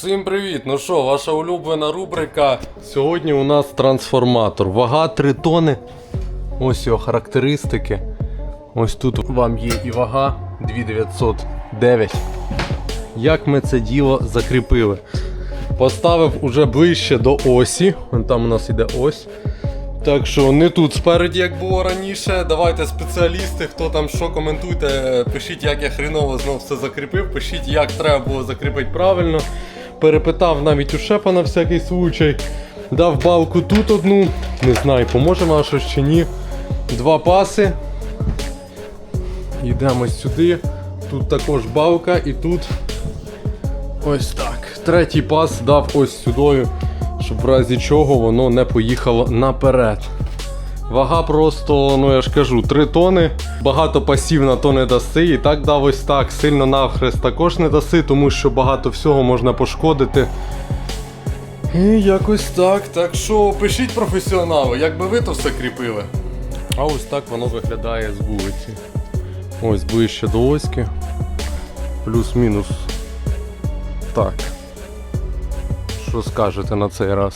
Всім привіт! Ну що, ваша улюблена рубрика. Сьогодні у нас трансформатор. Вага 3 тони. Ось його характеристики. Ось тут вам є і вага 2909. Як ми це діло закріпили? Поставив уже ближче до осі. Вон там у нас іде ось. Так що не тут спереді, як було раніше. Давайте спеціалісти, хто там що коментуйте, пишіть, як я хреново знов все закріпив, пишіть, як треба було закріпити правильно. Перепитав навіть у шефа на всякий случай. Дав балку тут одну. Не знаю, поможе щось чи ні. Два паси. Йдемо сюди. Тут також балка і тут ось так. Третій пас дав ось сюди, щоб в разі чого воно не поїхало наперед. Вага просто, ну я ж кажу, 3 тони. Багато пасів на то не даси. І так дав ось так. Сильно навхрест також не даси, тому що багато всього можна пошкодити. І якось так. Так що пишіть професіонали, як би ви то все кріпили. А ось так воно виглядає з вулиці. Ось ближче до оськи. Плюс-мінус. Так. Що скажете на цей раз?